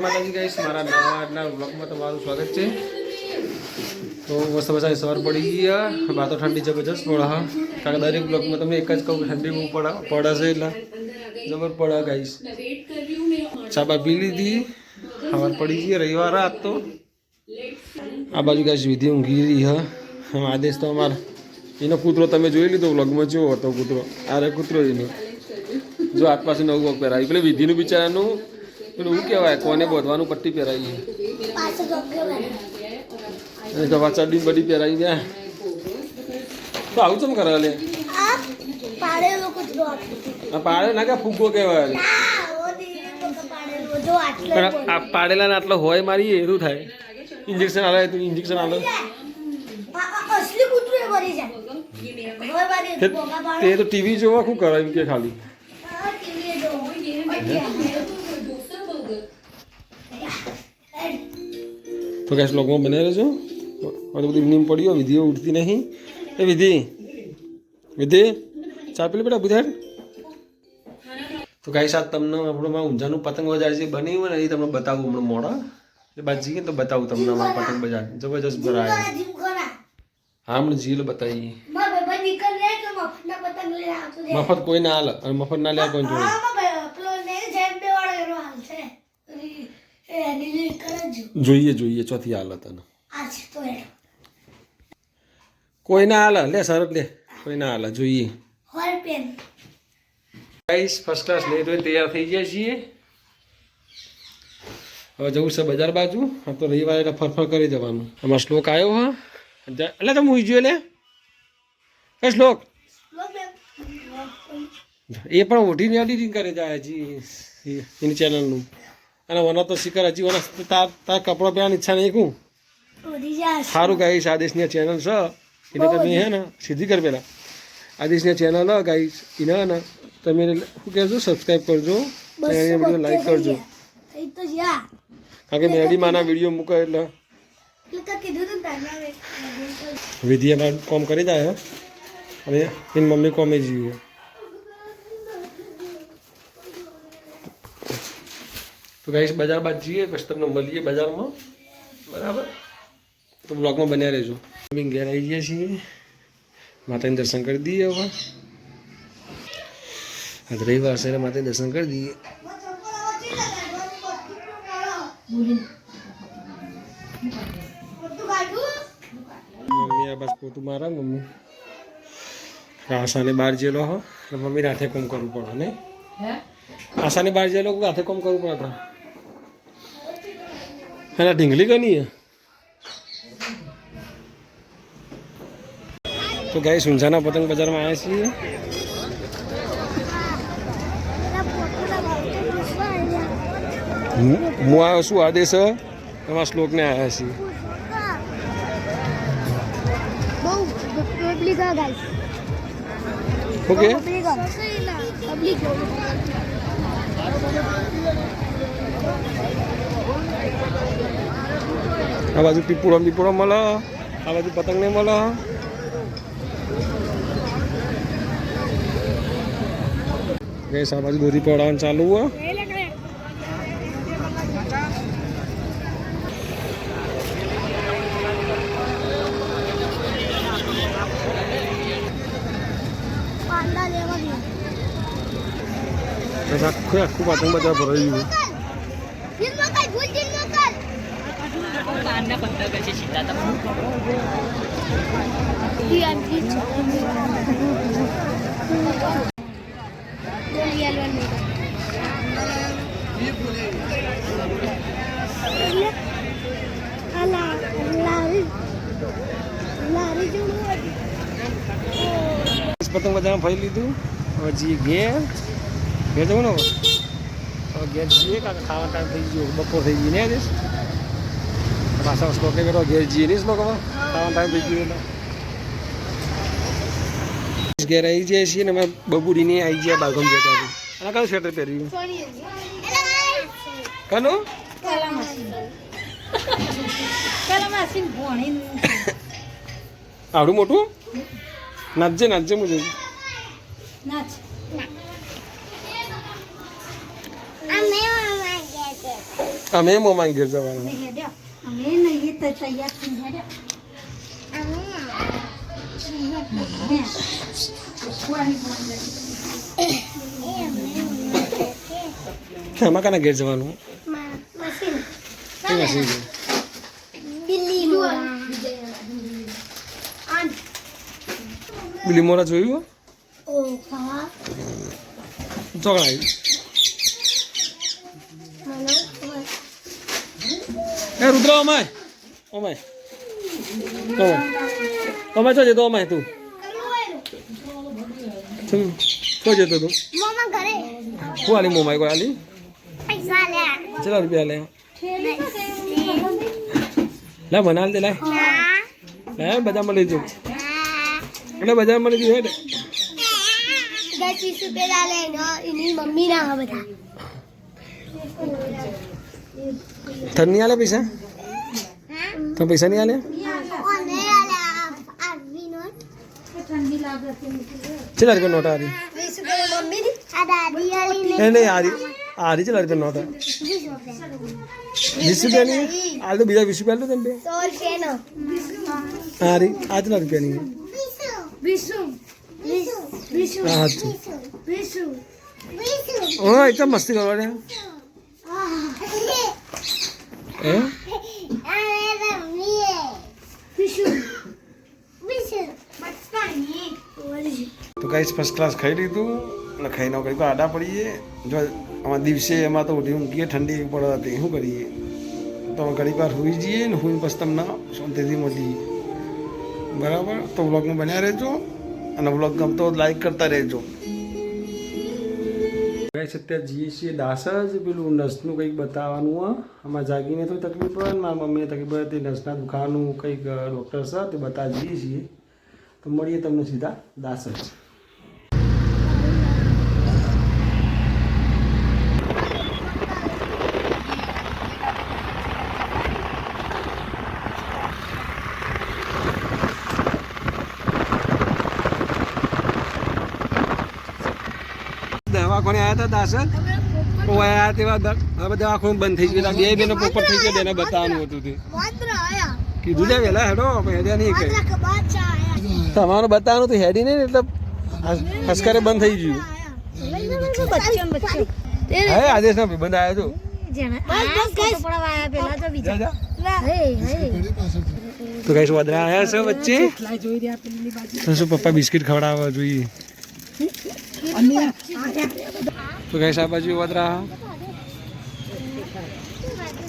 માતાજી ગાઈસ મારા નવા આજના બ્લોગમાં તમારું સ્વાગત છે. તો મસ્ત મજાની સવાર પડી ગયા તો ઠંડી જબરજસ્ત પડે, હા. કારણ દરેક બ્લોગમાં તમે એક જ કહું ઠંડી બહુ પડે છે એટલે. જબર પડે ગાઈશ ચાબા પી લીધી. સવાર પડી ગઈ, રવિવાર આજ તો. આ બાજુ ગાઈશ વિધિ ઊંઘી હા. આદેશ તો અમાર. એનો કૂતરો તમે જોઈ લીધો બ્લોગમાં જોવો હતો કૂતરો. આરે કૂતરો એનો. જો આઠ પાસે નવું વગ પહેરાવી પેલે વિધિનું બિચારાનું પેલું શું કહેવાય? કોને બોધવાનું પટ્ટી પહેરાવી જવા ચડી બધી પહેરાવી ગયા તો આવું ચમ કરે લે? પાડે ના કે ફૂગો કહેવાય. પણ પાડેલા ને આટલો હોય મારી એવું થાય? ઇન્જેક્શન આલે, તું ઇન્જેક્શન આલે. તે. તો ટીવી જોવા શું કરે એમ કે ખાલી? તો કઈ શ્લોકમાં બને રહેજો હવે બધી નીમ પડ્યો વિધિઓ ઉઠતી નહીં. એ વિધિ વિધિ ચા પેલી બેટા બુધાડ. તો ગાઈ સાહેબ તમને આપણું ઊંઝાનું પતંગ બજાર જે બની ને એ તમને બતાવું હમણાં મોડા. એટલે બાદ જઈએ તો બતાવું તમને અમારું પતંગ બજાર. જબરજસ્ત ભરાય. હા હમણાં જીલ જાય. મફત કોઈ ના હાલ અને મફત ના લે કોઈ જોડે હા, મારા ભાઈ, પેલો ને જેમ બે વાળો એનો હાલ છે. એ- એ એની લીડ કરે જ જો. જોઈએ જોઈએ ચોથી હાલ તને. કોઈ ના હાલ લે સરસ લે. કોઈ ના હાલ જોઈએ ગાઈસ ફર્સ્ટ ક્લાસ લેટ તો તૈયાર થઈ ગયા છીએ. હવે જવું છે બજાર બાજુ. આ તો રવિવારે એટલે ફરફર કરી જવાનું આમાં શ્લોક આવ્યો હા. એટલે તમે ઉઈ ગયો લે. એ શ્લોક. એ પણ ઓઢીને એડિટિંગ કરે જાય એ- એની ચેનલનું અને વનો તો શિખર હજી વનો તાર તાર કપડાં પહેરવાની ઈચ્છા નહીં કહું સારું ગાઈશ આદેશની ચેનલ છે. એને તમે હે ને સીધી કર પેલા. આદેશની ચેનલ હ ગાઈશ એને ને તમે શું કહેજો સબસ્ક્રાઈબ કરજો અને વીડિયો લાઈક કરજો. કારણ કે મેડી માના વીડિયો મૂકે એટલે પહેલા વિધિ એમાં કોમ કરી જાય. અને એની મમ્મી કોમે જીવે. તો ગાઈશ બજાર બાદ જઈએ પછી તમને મળીએ બજારમાં. બરાબર? તો બ્લોગમાં બન્યા રહેજો. અમે ઘેર આવી ગયા છીએ. માતાને દર્શન કરી દઈએ હવે. આજ રવિવાર છે માતાને દર્શન કરી દઈએ. મમ્મી આ બસ પોતું મારા મમ્મી. આશાને બહાર જેલો હો. મમ્મી રાતે કોમ કરવું પડે ને આશાને બહાર જેલો રાતે કોમ કરવું પડે એના ઢીંગલી કની હે? તો ગાય સુંઝાના પતંગ બજારમાં આવ્યા છીએ. હું આવ્યો છું આદેશ. એમાં શ્લોકને આવ્યા છીએ ઓકે પબ્લિક આ બાજુ પીપુડો પીપુડો મળે આ બાજુ પતંગ ને મળે ગેસ આ બાજુ દોરી પડાવવાનું ચાલુ હોય પાંડા લેવા ગયા બસ આખું આખું પતંગ બજાર ભરાઈ ગયું. પતંગ બધાને ફરી લીધું. હજી ઘેર. ઘેર જવું ને ઘેર જઈએ કાંઈ ખાવા ટાઈમ થઈ ગયો બપોર થઈ ગઈ ને આજે? પાછા સ્ટોકે બેઠો ઘેર જઈએ નહીં સ્ટોક હવે ખાવાનો ટાઈમ થઈ ગયો એટલે. ઘેર આવી જાય છીએ ને અમે બબુડીને આવી ગયા બાગમ જતા અને કયું સ્વેટર પહેર્યું? કનું? આવડું મોટું? નાચજે નાચજે મુજબ. નાચ. અમે મામા ગયા મોમાઈ ઘેર જવાનું અમે નહીં તો તૈયાર કાના ઘેર જવાનું? બિલી મોરા જોયું ચોકડા આવી મને એ રુદ્ર અમાય અમાય અમાય અમાય છો જતો અમાય તું? તું છો જતો તું? હું આલી મોમાય કોઈ આલી? ચલા રૂપિયા લે લે બનાલ દે લે હે બધા મળી જાઉં એટલે બજારમાં મળી જવું દસ વીસ રૂપિયા લે એની. મમ્મી ના બધા. તને નહીં આલે પૈસા તમે પૈસા નહીં આલે ચલા રૂપિયા નોટ આરી એ નહીં આરી આરી ચલા રૂપિયા નોટ વીસ રૂપિયા નહીં હાલ તો બીજા વીસ રૂપિયા તમે બે આરી આ ચલા રૂપિયા નહીં હા એકદમ મસ્તી કરવા તો ગાઈસ ફર્સ્ટ ક્લાસ ખાઈ લીધું અને ખાઈને કરી તો આડા પડીએ. જો આમાં દિવસે એમાં તો ઉઠી ઊંઘીએ ઠંડી પડે શું કરીએ? તો ઘણી વાર સુઈ જઈએ ને સુઈને પછી તમને શાંતિથી મળીએ. બરાબર? તો વ્લોગમાં બન્યા રહેજો અને વ્લોગ ગમતો લાઈક કરતા રહેજો. ગાઈસ અત્યારે જઈએ છીએ દાસ જ પેલું નસનું કંઈક બતાવવાનું આમાં જાગીને થોડી તકલીફ પડે ને મારા મમ્મીને તકલીફ પડે તે નસના દુખાવાનું કંઈક ડૉક્ટર છે તે બતાવવા જઈએ છીએ. તો મળીએ તમને સીધા દાસ જ. દવાખાને આવ્યા હતા દાસ જ ઓ આવ્યા તેવા હવે દવાખાનું બંધ થઈ ગયું બે બેનો પોપટ થઈ ગયા બેને બતાવવાનું હતું તે. કીધું છે વહેલા હેડો પણ હેડ્યા નહીં કઈ તમારું બતાવવાનું તો હેડી નહીં એટલે હસ- હસકારે બંધ થઈ ગયું. હે આદેશ ના બંધ આવ્યો તો. જા જા. તો કઈ વદરા આવ્યા છે વચ્ચે. શું પપ્પા બિસ્કિટ ખવડાવવા જોઈએ? તો ગઈ આ બાજુ વદરા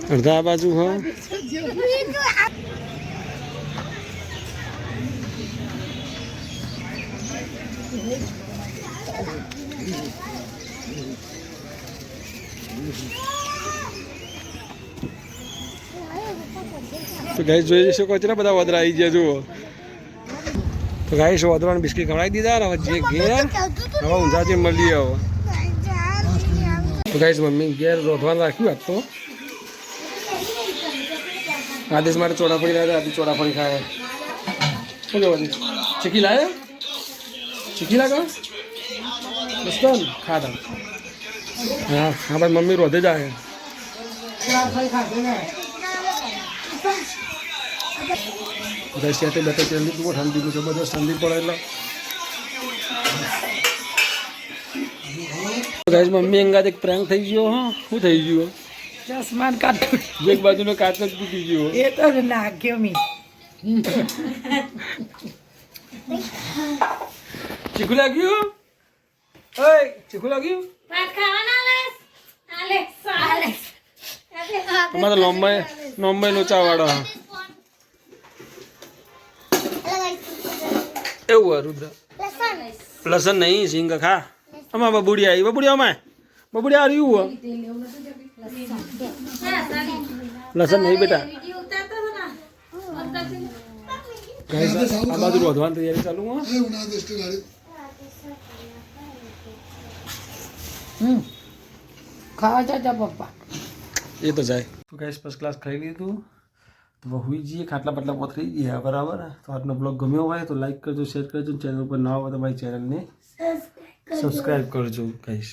અડધા બાજુ હો. તો ગઈ જોઈ શકો છો ને બધા વદરા આવી ગયા, જુઓ. તો ગાઈસ વદરાને બિસ્કિટ ખવડાવી દીધા ને હવે જે ઘેર હવે ઊંઝાથી મળીએ હવે તો ગાઈસ મમ્મી ઘેર રોધવાનું રાખ્યું આજ તો? આદેશ માટે ચોડાફળી લાવ્યા આદિ ચોડાફળી ખાય. શું કહેવાનું ચીકી લાવે ચીકી લાગે? દોસ્તો ખાધા હા હા ભાઈ મમ્મી રોધે જ આવે. બધા સાથે બેઠા તેલ લીધું ઠંડી જબરદસ્ત ઠંડી પડે એટલે ગાઈસ મમ્મી અંગાત એક પ્રેન્ક થઈ ગયો હો. શું થઈ ગયું? ચશ્માન કાઢું એક બાજુનો કાચ જ તૂટી ગયો. એ તો નાખ્યો મી. ચીકુ લાગ્યું? ઓય ચીકુ લાગ્યું? તમારે લોમ્બાઈ લોમ્બાઈ લોચાવાળો હા એવું હોય રુદ્ર. લસણ. નહીં સિંગ ખા. અમાર બબુડી આવી. બબુડી અમાય બબુડી આ રહ્યું હો લસણ નહીં બેટા. આ બાજુ રોધવાની તૈયારી ચાલુ હો ખાવા પપ્પા. એ તો જાય. તો ગાઈસ ફર્સ્ટ ક્લાસ ખાઈ લીધું. તો હુઈ જઈએ ખાટલા પાટલા પથરી ગયા બરાબર? તો આજનો બ્લોગ ગમ્યો હોય તો લાઈક કરજો શેર કરજો ચેનલ ઉપર ના હોય તો મારી ચેનલને સબસ્ક્રાઈબ કરજો. ગાઈસ